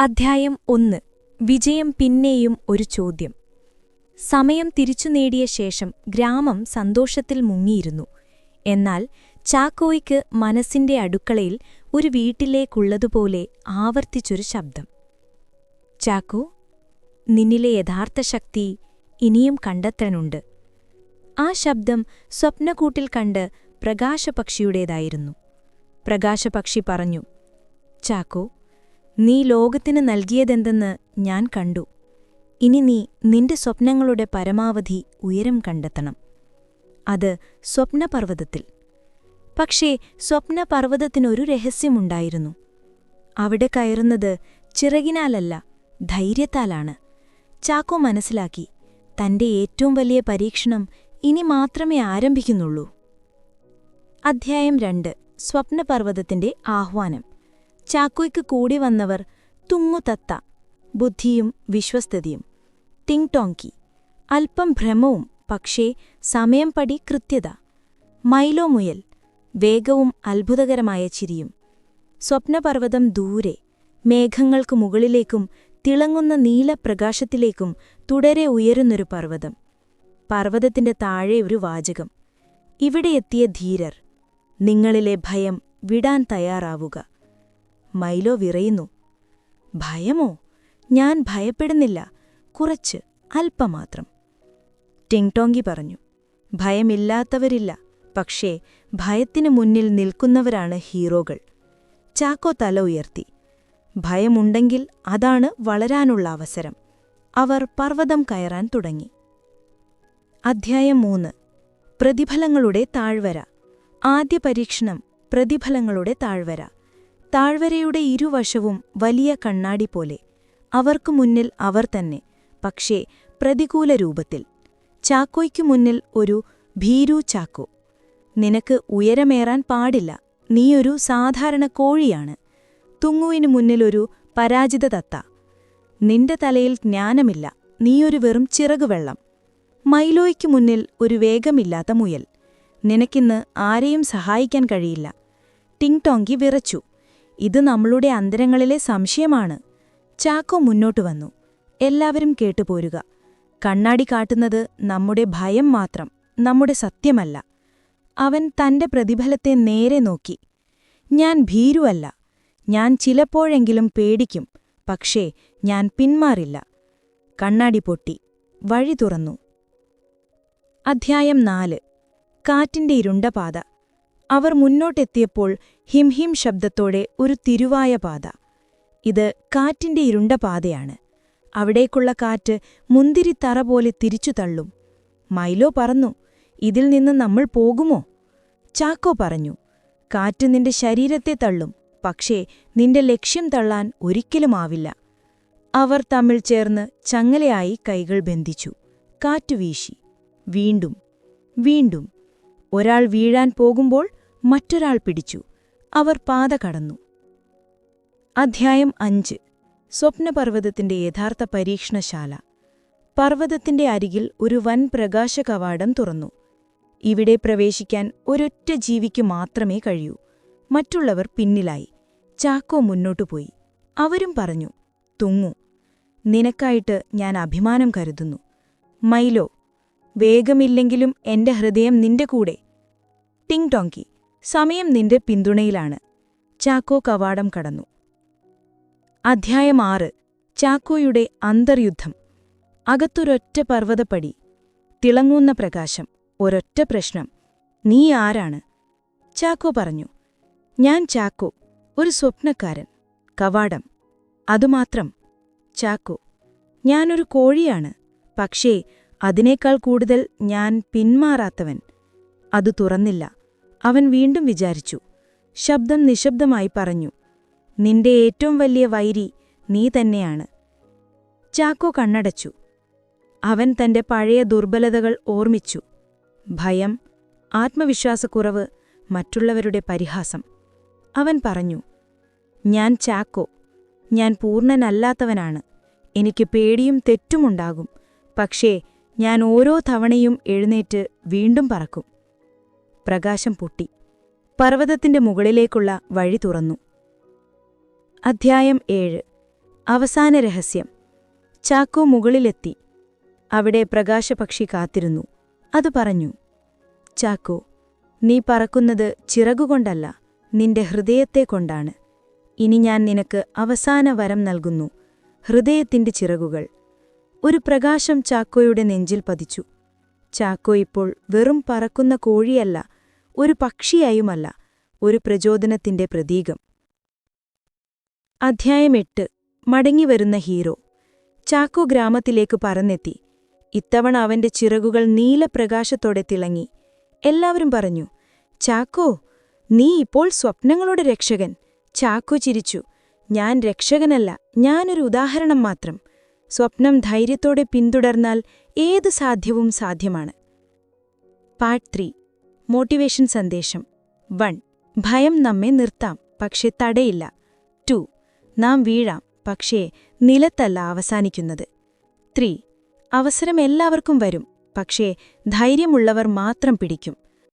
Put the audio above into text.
അധ്യായം ഒന്ന്. വിജയം പിന്നെയും ഒരു ചോദ്യം. സമയം തിരിച്ചു നേടിയ ശേഷം ഗ്രാമം സന്തോഷത്തിൽ മുങ്ങിയിരുന്നു. എന്നാൽ ചാക്കോയ്ക്ക് മനസ്സിന്റെ അടുക്കളയിൽ ഒരു വീട്ടിലേക്കുള്ളതുപോലെ ആവർത്തിച്ചൊരു ശബ്ദം. ചാക്കോ നിന്നിലെ യഥാർത്ഥ ശക്തി ഇനിയും കണ്ടെത്താനുണ്ട്. ആ ശബ്ദം സ്വപ്നക്കൂട്ടിൽ കണ്ട് പ്രകാശപക്ഷിയുടേതായിരുന്നു. പ്രകാശപക്ഷി പറഞ്ഞു ചാക്കോ നീ ലോകത്തിന് നൽകിയതെന്തെന്ന് ഞാൻ കണ്ടു. ഇനി നീ നിന്റെ സ്വപ്നങ്ങളുടെ പരമാവധി ഉയരം കണ്ടെത്തണം. അത് സ്വപ്നപർവതത്തിൽ. പക്ഷേ സ്വപ്നപർവതത്തിനൊരു രഹസ്യമുണ്ടായിരുന്നു. അവിടെ കയറുന്നത് ചിറകിനാലല്ല ധൈര്യത്താലാണ്. ചാക്കോ മനസ്സിലാക്കി തന്റെ ഏറ്റവും വലിയ പരീക്ഷണം ഇനി മാത്രമേ ആരംഭിക്കുന്നുള്ളൂ. അധ്യായം രണ്ട്. സ്വപ്നപർവതത്തിന്റെ ആഹ്വാനം. ചാക്കോയ്ക്ക് കൂടി വന്നവർ തുങ്ങുതത്ത ബുദ്ധിയും വിശ്വസ്തതയും. ടിങ് ടോങ്കി അല്പം ഭ്രമവും പക്ഷേ സമയം പടി കൃത്യത. മൈലോ മുയൽ വേഗവും അത്ഭുതകരമായ ചിരിയും. സ്വപ്നപർവതം ദൂരെ മേഘങ്ങൾക്കു മുകളിലേക്കും തിളങ്ങുന്ന നീലപ്രകാശത്തിലേക്കും തുടരെ ഉയരുന്നൊരു പർവതം. പർവതത്തിന്റെ താഴെ ഒരു വാചകം. ഇവിടെയെത്തിയ ധീരർ നിങ്ങളിലെ ഭയം വിടാൻ തയ്യാറാവുക. മൈലോ വിറയുന്നു. ഭയമോ? ഞാൻ ഭയപ്പെടുന്നില്ല. കുറച്ച് അല്പമാത്രം. ടിങ്ടോങ്കി പറഞ്ഞു. ഭയമില്ലാത്തവരില്ല. പക്ഷേ ഭയത്തിനു മുന്നിൽ നിൽക്കുന്നവരാണ് ഹീറോകൾ. ചാക്കോ തല ഉയർത്തി. ഭയമുണ്ടെങ്കിൽ അതാണ് വളരാനുള്ള അവസരം. അവർ പർവതം കയറാൻ തുടങ്ങി. അധ്യായം മൂന്ന്. പ്രതിഫലങ്ങളുടെ താഴ്വര. ആദ്യ പരീക്ഷണം പ്രതിഫലങ്ങളുടെ താഴ്വര. താഴ്വരയുടെ ഇരുവശവും വലിയ കണ്ണാടി പോലെ. അവർക്കു മുന്നിൽ അവർ തന്നെ പക്ഷേ പ്രതികൂല രൂപത്തിൽ. ചാക്കോയ്ക്കു മുന്നിൽ ഒരു ഭീരു ചാക്കോ. നിനക്ക് ഉയരമേറാൻ പാടില്ല നീയൊരു സാധാരണ കോഴിയാണ്. തുങ്ങുവിനു മുന്നിലൊരു പരാജിത തത്ത. നിന്റെ തലയിൽ ജ്ഞാനമില്ല നീയൊരു വെറും ചിറകുവെള്ളം മൈലോയ്ക്കു മുന്നിൽ ഒരു വേഗമില്ലാത്ത മുയൽ. നിനക്കിന്ന് ആരെയും സഹായിക്കാൻ കഴിയില്ല. ടിങ് ടോങ്കി വിറച്ചു. ഇത് നമ്മളുടെ അന്തരങ്ങളിലെ സംശയമാണ്. ചാക്കോ മുന്നോട്ട് വന്നു. എല്ലാവരും കേട്ടുപോരുക കണ്ണാടി കാട്ടുന്നത് നമ്മുടെ ഭയം മാത്രം നമ്മുടെ സത്യമല്ല. അവൻ തന്റെ പ്രതിഫലത്തെ നേരെ നോക്കി. ഞാൻ ഭീരുവല്ല. ഞാൻ ചിലപ്പോഴെങ്കിലും പേടിക്കും പക്ഷേ ഞാൻ പിന്മാറില്ല. കണ്ണാടി പൊട്ടി. വഴി തുറന്നു. അധ്യായം നാല്. കാറ്റിന്റെ ഇരുണ്ട പാത. അവർ മുന്നോട്ടെത്തിയപ്പോൾ ഹിംഹിം ശബ്ദത്തോടെ ഒരു തിരുവായ പാത. ഇത് കാറ്റിന്റെ ഇരുണ്ട പാതയാണ്. അവിടേക്കുള്ള കാറ്റ് മുന്തിരിത്തറ പോലെ തിരിച്ചു തള്ളും. മൈലോ പറഞ്ഞു ഇതിൽ നിന്ന് നമ്മൾ പോകുമോ? ചാക്കോ പറഞ്ഞു കാറ്റ് നിന്റെ ശരീരത്തെ തള്ളും പക്ഷേ നിന്റെ ലക്ഷ്യം തള്ളാൻ ഒരിക്കലുമാവില്ല അവർ തമ്മിൽ ചേർന്ന് ചങ്ങലയായി കൈകൾ ബന്ധിച്ചു. കാറ്റുവീശി വീണ്ടും വീണ്ടും. ഒരാൾ വീഴാൻ പോകുമ്പോൾ മറ്റൊരാൾ പിടിച്ചു. അവർ പാത കടന്നു. അധ്യായം അഞ്ച്. സ്വപ്നപർവതത്തിന്റെ യഥാർത്ഥ പരീക്ഷണശാല. പർവതത്തിന്റെ അരികിൽ ഒരു വൻ പ്രകാശ കവാടം തുറന്നു. ഇവിടെ പ്രവേശിക്കാൻ ഒരൊറ്റ ജീവിക്ക് മാത്രമേ കഴിയൂ. മറ്റുള്ളവർ പിന്നിലായി. ചാക്കോ മുന്നോട്ടുപോയി അവരും പറഞ്ഞു തുങ്ങു. നിനക്കായിട്ട് ഞാൻ അഭിമാനം കരുതുന്നു. മൈലോ വേഗമില്ലെങ്കിലും എന്റെ ഹൃദയം നിന്റെ കൂടെ. ടിങ് ടോങ്കി സമയം നിന്റെ പിന്തുണയിലാണ്. ചാക്കോ കവാടം കടന്നു. അധ്യായം ആറ്. ചാക്കോയുടെ അന്തർയുദ്ധം. അകത്തൊരൊറ്റ പർവതപ്പടി. തിളങ്ങുന്ന പ്രകാശം. ഒരൊറ്റ പ്രശ്നം. നീ ആരാണ്? ചാക്കോ പറഞ്ഞു. ഞാൻ ചാക്കോ ഒരു സ്വപ്നക്കാരൻ. കവാടം. അതുമാത്രം. ചാക്കോ ഞാനൊരു കോഴിയാണ്. പക്ഷേ അതിനേക്കാൾ കൂടുതൽ ഞാൻ പിന്മാറാത്തവൻ. അത് തുറന്നില്ല. അവൻ വീണ്ടും വിചാരിച്ചു. ശബ്ദം നിശബ്ദമായി പറഞ്ഞു നിന്റെ ഏറ്റവും വലിയ വൈരി നീ തന്നെയാണ്. ചാക്കോ കണ്ണടച്ചു. അവൻ തന്റെ പഴയ ദുർബലതകൾ ഓർമ്മിച്ചു. ഭയം ആത്മവിശ്വാസക്കുറവ് മറ്റുള്ളവരുടെ പരിഹാസം. അവൻ പറഞ്ഞു ഞാൻ ചാക്കോ ഞാൻ പൂർണനല്ലാത്തവനാണ്. എനിക്ക് പേടിയും തെറ്റുമുണ്ടാകും. പക്ഷേ ഞാൻ ഓരോ തവണയും എഴുന്നേറ്റ് വീണ്ടും പറക്കും. പ്രകാശം പൊട്ടി. പർവതത്തിന്റെ മുകളിലേക്കുള്ള വഴി തുറന്നു. അധ്യായം ഏഴ്. അവസാന രഹസ്യം. ചാക്കോ മുകളിലെത്തി. അവിടെ പ്രകാശപക്ഷി കാത്തിരുന്നു. അത് പറഞ്ഞു ചാക്കോ നീ പറക്കുന്നത് ചിറകുകൊണ്ടല്ല നിന്റെ ഹൃദയത്തെ കൊണ്ടാണ്. ഇനി ഞാൻ നിനക്ക് അവസാന വരം നൽകുന്നു ഹൃദയത്തിന്റെ ചിറകുകൾ. ഒരു പ്രകാശം ചാക്കോയുടെ നെഞ്ചിൽ പതിച്ചു. ചാക്കോ ഇപ്പോൾ വെറും പറക്കുന്ന കോഴിയല്ല ഒരു പക്ഷിയായുമല്ല ഒരു പ്രചോദനത്തിന്റെ പ്രതീകം. അധ്യായം എട്ട്. മടങ്ങിവരുന്ന ഹീറോ. ചാക്കോ ഗ്രാമത്തിലേക്ക് പറന്നെത്തി. ഇത്തവണ അവന്റെ ചിറകുകൾ നീലപ്രകാശത്തോടെ തിളങ്ങി. എല്ലാവരും പറഞ്ഞു ചാക്കോ നീ ഇപ്പോൾ സ്വപ്നങ്ങളുടെ രക്ഷകൻ. ചാക്കോ ചിരിച്ചു ഞാൻ രക്ഷകനല്ല ഞാനൊരു ഉദാഹരണം മാത്രം. സ്വപ്നം ധൈര്യത്തോടെ പിന്തുടർന്നാൽ ഏത് സാധ്യവും സാധ്യമാണ്. Part three. മോട്ടിവേഷൻ സന്ദേശം. വൺ. ഭയം നമ്മെ നിർത്താം പക്ഷെ തടയില്ല. ടു. നാം വീഴാം പക്ഷേ നിലത്തല്ല അവസാനിക്കുന്നത്. ത്രീ. അവസരം എല്ലാവർക്കും വരും പക്ഷേ ധൈര്യമുള്ളവർ മാത്രം പിടിക്കും.